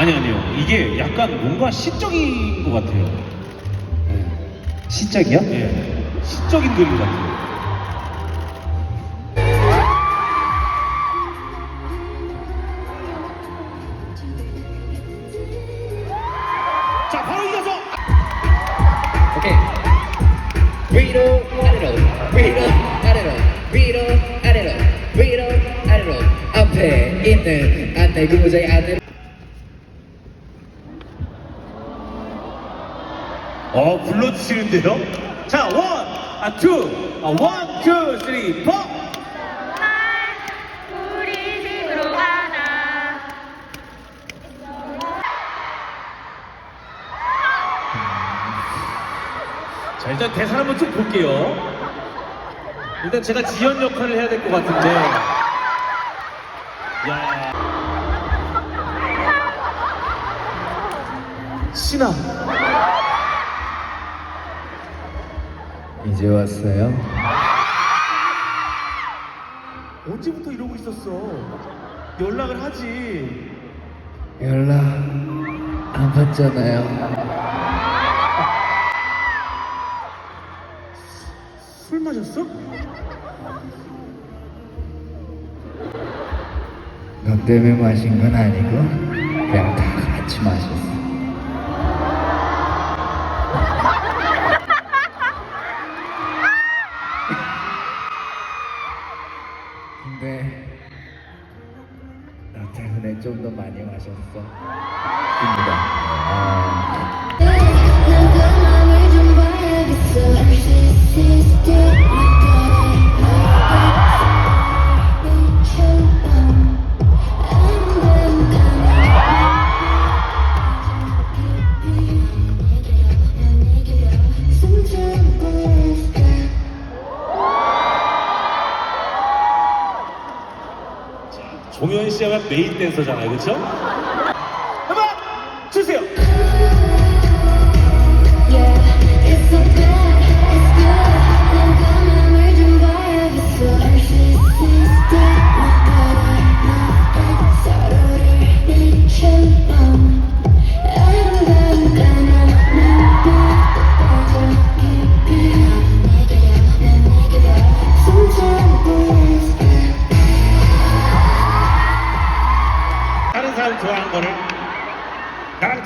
아니 아니요. 이게 약간 뭔가 시적인 것 같아요. 네. 시적이요? 예. 시적인 그림 같아요. 자, 바로 이어서 오케이. 위로 아래로 위로 아래로 위로 아래로 위로 아래로 앞에 있는 안내 근무자의 안내 어 불러주시는데요. 자, 원, 아, 투, 아, 원, 투, 쓰리, 포. 우리 집으로 가자. 자, 일단 대사 한번 좀 볼게요. 일단 제가 지연 역할을 해야 될 것 같은데. 야. 신아. 이제 왔어요. 언제부터 이러고 있었어? 연락을 하지. 연락 안 받잖아요. 술 마셨어? 너 때문에 마신 건 아니고 그냥 다 같이 마셨어. 씨가 메인 댄서잖아요, 그렇죠?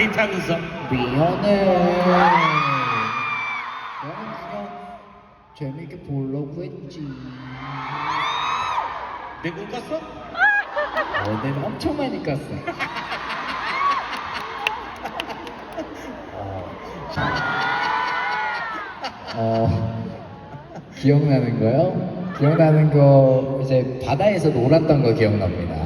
데이트하면서 미안해. 나는 그냥 재밌게 보려고 했지. 내 꿈 꿨어? 어, 내는 엄청 많이 깠어. 어, 기억나는 거요? 기억나는 거 이제 바다에서 놀았던 거 기억납니다.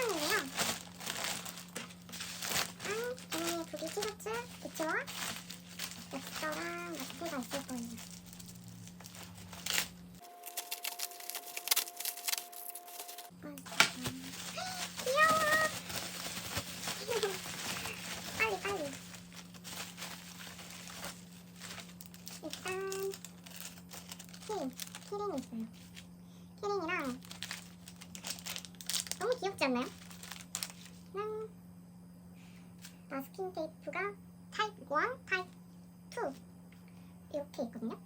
시켰는데요. 아, 저는 두개 티셔츠, 부츠와 엽서랑 마트가 있을 거예요. 귀여워! 빨리 빨리. 일단 키링, 키링이 있어요. 키링이랑 너무 귀엽지 않나요? 랑 마스킹 테이프가 타입 1, 타입 2 이렇게 있거든요.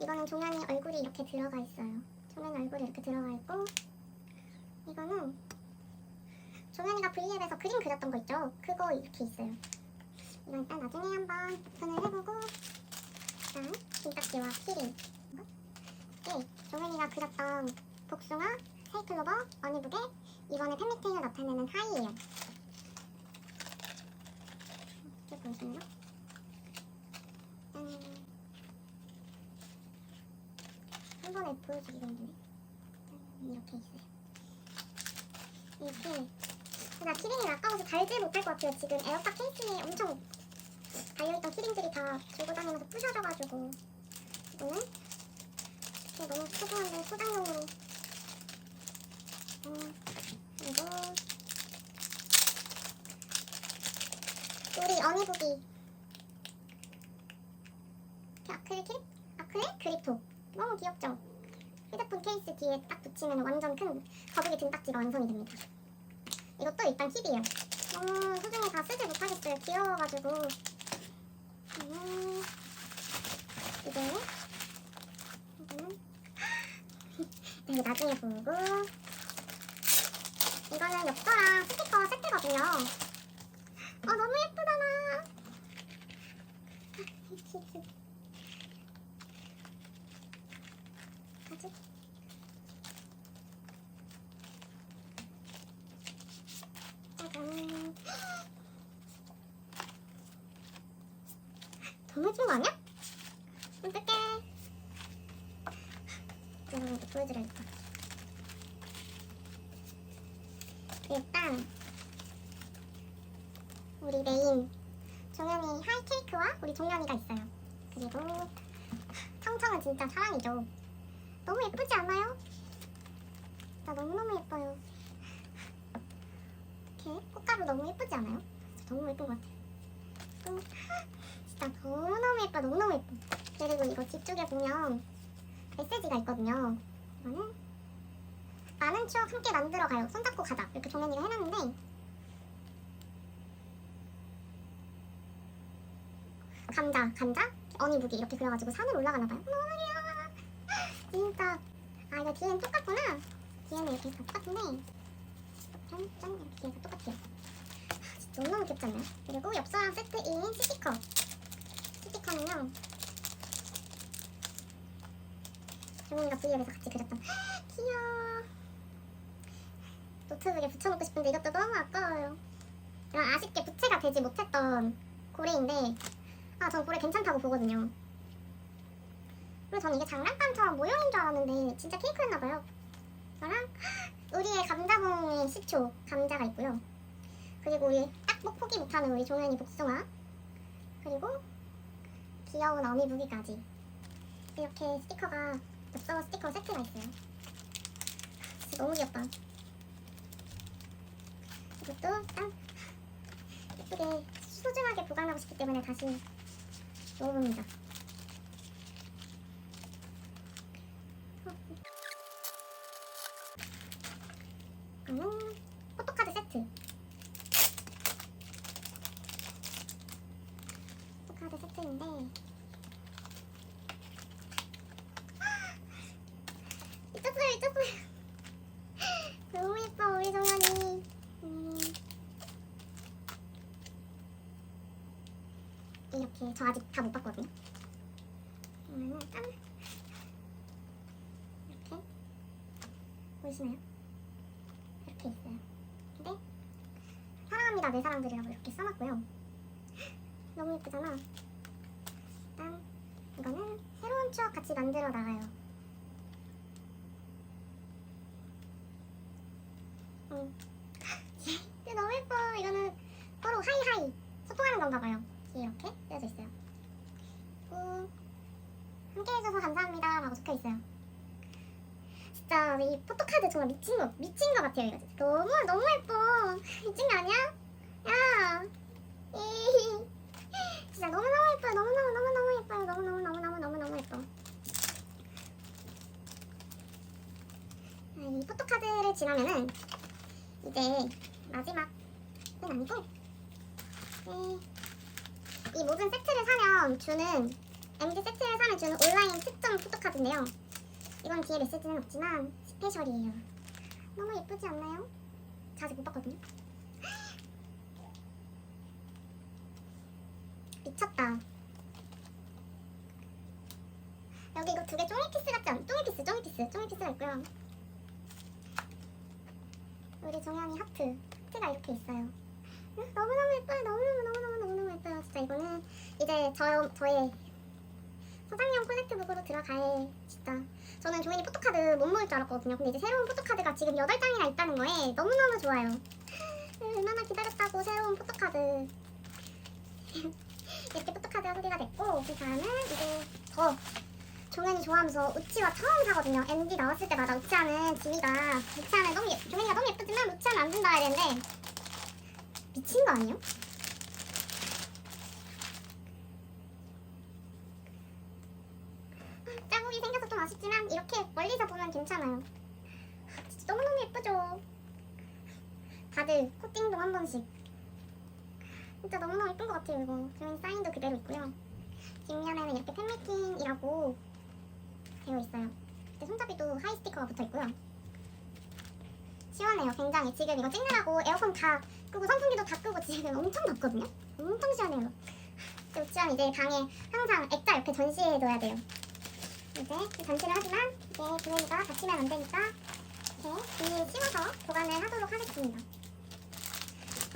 이거는 종현이 얼굴이 이렇게 들어가 있어요. 종현이 얼굴이 이렇게 들어가 있고 이거는 종현이가 V앱에서 그림 그렸던 거 있죠? 그거 이렇게 있어요. 이건 일단 나중에 한번 오픈을 해보고 일단 김딱지와 키링 예, 종현이가 그렸던 복숭아, 사이클로버, 어니북에 이번에 팬미팅을 나타내는 하이예요. 이렇게 보이시나요? 짠. 한 번에 보여주기가 힘드네. 짠, 이렇게 있어요. 이렇게 나 키링이 아까워서 달지 못할 것 같아요. 지금 에어팟 케이스에 엄청 달려있던 키링들이 다 들고 다니면서 부셔져가지고 이거는 너무 소중한데 소장용으로 음, 그리고 우리 어니북이 아크릴 키 아크릴 그립톡 너무 귀엽죠? 휴대폰 케이스 뒤에 딱 붙이면 완전 큰 거북이 등딱지가 완성이 됩니다. 이것도 일단 팁이에요. 너무 소중해 다 쓰지 못하겠어요. 귀여워가지고. 음, 이게 이거는 이거 나중에 보고 이거는 엽서랑 스티커 세트거든요. 아 너무 예쁘잖아. 아직 짜잔. 너무 예쁜 거 아니야? 어떡해. 여러분한테 보여드려야겠다. 일단 우리 메인 종현이 하이 케이크와 우리 종현이가 있어요. 그리고 청청은 진짜 사랑이죠. 너무 예쁘지 않아요? 나 너무너무 예뻐요. 이렇게 꽃가루 너무 예쁘지 않아요? 너무 예쁜 것 같아요. 또 진짜 너무너무 예뻐 너무너무 예뻐. 그리고 이거 뒤쪽에 보면 메시지가 있거든요. 이거는 많은 추억 함께 만들어 가요. 손잡고 가자. 이렇게 종현이가 해놨는데 감자, 감자, 어니북이 이렇게 그려가지고 산을 올라가나 봐요. 너무 귀여워. 진짜 아 이거 뒤에는 똑같구나. 뒤에는 이렇게 다 똑같은데 짠, 짠 이렇게 뒤에가 똑같아요. 진짜 너무너무 귀엽지 않나요? 그리고 엽서랑 세트인 스티커. 스티커는요. 종현이가 V앱에서 같이 그렸던 귀여워. 노트북에 붙여놓고 싶은데 이것도 너무 아까워요. 아쉽게 부채가 되지 못했던 고래인데 아, 전 고래 괜찮다고 보거든요. 그리고 저는 이게 장난감처럼 모형인 줄 알았는데 진짜 케이크였나봐요. 저랑 우리의 감자봉의 시초 감자가 있고요. 그리고 우리 딱 포기 못하는 우리 종현이 복숭아 그리고 귀여운 어미 무기까지 이렇게 스티커가 엽서 스티커 세트가 있어요. 진짜 너무 귀엽다. 이것도 딱 예쁘게 소중하게 보관하고 싶기 때문에 다시 넣어봅니다. 이거는 포토카드 세트. 포토카드 세트인데 미쳤어요 미쳤어요 너무 예뻐 우리 정연이 음. 이렇게 저 아직 다 못 봤거든요. 그러면은 짠 이렇게 보이시나요? 이렇게 있어요. 근데 사랑합니다 내 사랑들이라고 이렇게 써놨고요. 너무 예쁘잖아. 짠 새로운 추억 같이 만들어 나가요. 음. 이거 너무 예뻐. 이거는 서로 하이하이 소통하는 건가 봐요. 이렇게 쓰여져 있어요. 그리고 함께 해줘서 감사합니다. 라고 적혀 있어요. 진짜 이 포토카드 정말 미친 거 미친 거 같아요. 이거 진짜. 너무 너무 예뻐. 미친 거 아니야? 야. 이. 진짜 너무 너무 예뻐요. 너무 너무 너무 너무 예뻐요. 너무 너무 너무 너무 너무 너무 예뻐. 아, 이 포토카드를 지나면은 이제 마지막은 아니고 네. 이 모든 세트를 사면 주는 MD 세트를 사면 주는 온라인 특정 포토카드인데요. 이건 뒤에 메시지는 없지만 스페셜이에요. 너무 예쁘지 않나요? 저 아직 못 봤거든요. 미쳤다. 여기 이거 두 개 쫑이피스 같지 않? 쫑이피스, 쫑이피스, 쫑이피스가 있고요. 우리 종현이 하트, 하트가 이렇게 있어요. 응? 너무너무 예뻐요. 너무너무 너무너무 너무너무 예뻐요. 진짜 이거는 이제 저, 저의 소장용 콜렉트 북으로 들어갈 진짜 저는 종현이 포토카드 못 모을 줄 알았거든요. 근데 이제 새로운 포토카드가 지금 8장이나 있다는 거에 너무너무 좋아요. 얼마나 기다렸다고 새로운 포토카드 이렇게 포토카드가 소개가 됐고 그 다음은 이제 저 종현이 좋아하면서 우치와 처음 사거든요. MD 나왔을 때마다 우치하는 지미가 우치하는 너무 예, 종현이가 너무 예쁘지만 우치하면 안 된다 이랬는데 미친 거 아니에요? 자국이 생겨서 좀 아쉽지만 이렇게 멀리서 보면 괜찮아요. 진짜 너무너무 예쁘죠? 다들 코팅도 한 번씩. 진짜 너무너무 예쁜 것 같아요, 이거. 종현이 사인도 그대로 있고요. 뒷면에는 이렇게 팬미팅이라고 되어 있어요. 그때 손잡이도 하이 스티커가 붙어 있고요. 시원해요, 굉장히. 지금 이거 찍느라고 에어컨 다 끄고 선풍기도 다 끄고 지금 엄청 덥거든요. 엄청 시원해요. 지금 이제 방에 항상 액자 이렇게 전시해 둬야 돼요. 이제 전시를 하지만 이제 주머니가 다치면 안 되니까 이렇게 비닐 씌워서 보관을 하도록 하겠습니다.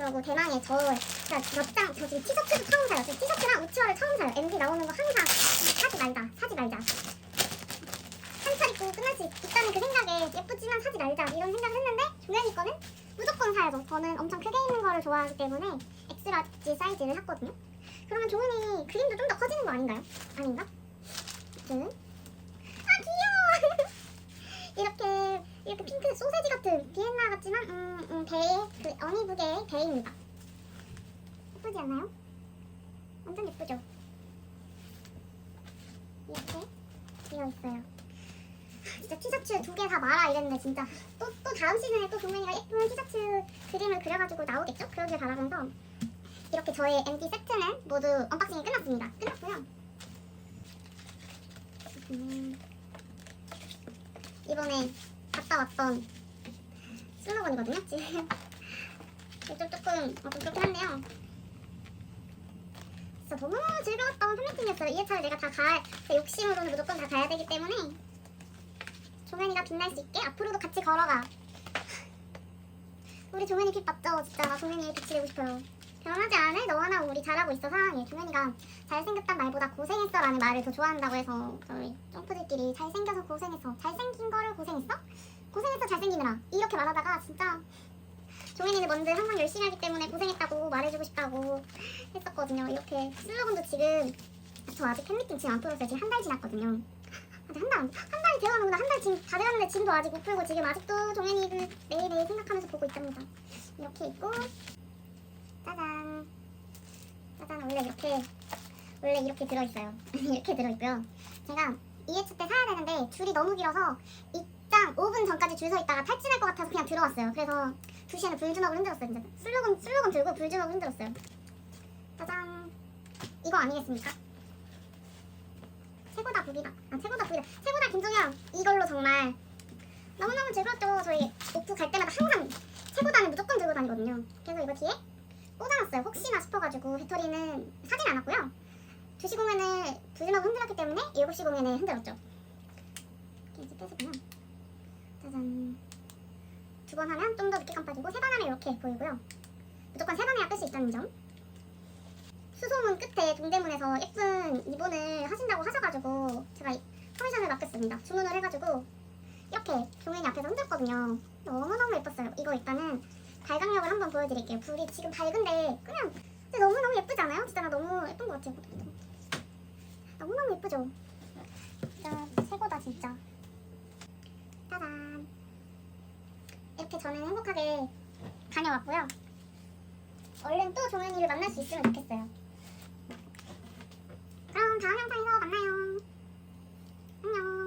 그리고 대망의 저 진짜 몇 장 저 지금 티셔츠도 처음 사요. 저 티셔츠랑 우치화를 처음 사요. MD 나오는 거 항상 사지 말자, 사지 말자. 한 차례 입고 끝날 수 있- 있다는 그 생각에 예쁘지만 사지 말자 이런 생각을 했는데 종현이 거는 무조건 사야죠. 저는 엄청 크게 입는 거를 좋아하기 때문에 엑스라지 사이즈를 샀거든요. 그러면 종현이 그림도 좀 더 커지는 거 아닌가요? 아닌가? 저는 아 귀여워. 이렇게 이렇게 핑크 소세지 같은 비엔나 같지만 음, 음 배의 그 어니북의 배입니다. 예쁘지 않나요? 완전 예쁘죠? 이렇게 되어 있어요. 진짜 티셔츠 두 개 다 말아 이랬는데 진짜 또, 또 다음 시즌에 또 동men이가 예쁜 티셔츠 그림을 그려가지고 나오겠죠? 그러길 바라면서 이렇게 저의 MD 세트는 모두 언박싱이 끝났습니다. 끝났고요. 음, 이번에 갔다 왔던 슬로건이거든요. 지금 좀 조금 어, 좀 그렇긴 한데요. 진짜 너무너무 즐거웠던 팬미팅이었어요. 2회차를 내가 다 가, 제 욕심으로는 무조건 다 가야 되기 때문에 종현이가 빛날 수 있게 앞으로도 같이 걸어가. 우리 종현이 빛 봤죠? 진짜 나 종현이의 빛이 되고 싶어요. 변하지 않을 너와 나 우리 잘하고 있어 사랑해. 종현이가 잘생겼단 말보다 고생했어 라는 말을 더 좋아한다고 해서 저희 점프들끼리 잘생겨서 고생했어. 잘생긴 거를 고생했어? 고생했어 잘생기느라 이렇게 말하다가 진짜 종현이는 뭔지 항상 열심히 하기 때문에 고생했다고 말해주고 싶다고 했었거든요. 이렇게 슬로건도 지금 저 아직 팬미팅 지금 안 풀었어요. 지금 한 달 지났거든요. 아직 한 달, 한 달이 되어가는구나. 한 달 지금 다 돼가는데 지금도 아직 못 풀고 지금 아직도 종현이를 매일매일 생각하면서 보고 있답니다. 이렇게 있고 짜잔 짜잔 원래 이렇게 원래 이렇게 들어있어요. 이렇게 들어있고요. 제가 2회차 때 사야 되는데 줄이 너무 길어서 입장 5분 전까지 줄 서 있다가 탈진할 것 같아서 그냥 들어왔어요. 그래서 2시에는 불주먹을 흔들었어요. 진짜 슬로건 슬로건 들고 불주먹을 흔들었어요. 짜잔 이거 아니겠습니까? 최고다 북이다. 아 최고다 북이다. 최고다 김종현 이걸로 정말 너무너무 즐거웠죠. 저희 오프 갈 때마다 항상 최고다는 무조건 들고 다니거든요. 그래서 이거 뒤에 꽂아놨어요. 혹시나 싶어가지고 배터리는 사진 않았고요. 2시 공연을 불주먹 흔들었기 때문에 7시 공연을 흔들었죠. 이렇게 이제 빼주고요. 짜잔. 두 번 하면 좀 더 늦게 깜빡이고 세 번 하면 이렇게 보이고요. 무조건 세번 해야 뺄수 있다는 점. 수소문 끝에 동대문에서 예쁜 리본을 하신다고 하셔가지고 제가 이- 커미션을 맡겼습니다. 주문을 해가지고 이렇게 종현이 앞에서 흔들거든요. 너무너무 예뻤어요. 이거 일단은 발광력을 한번 보여드릴게요. 불이 지금 밝은데 그냥 너무너무 예쁘지 않아요? 진짜 나 너무 예쁜 것 같아요. 너무너무 예쁘죠? 진짜 최고다 진짜. 따단. 이렇게 저는 행복하게 다녀왔고요. 얼른 또 종현이를 만날 수 있으면 좋겠어요. 그럼 다음 영상에서 만나요. 안녕.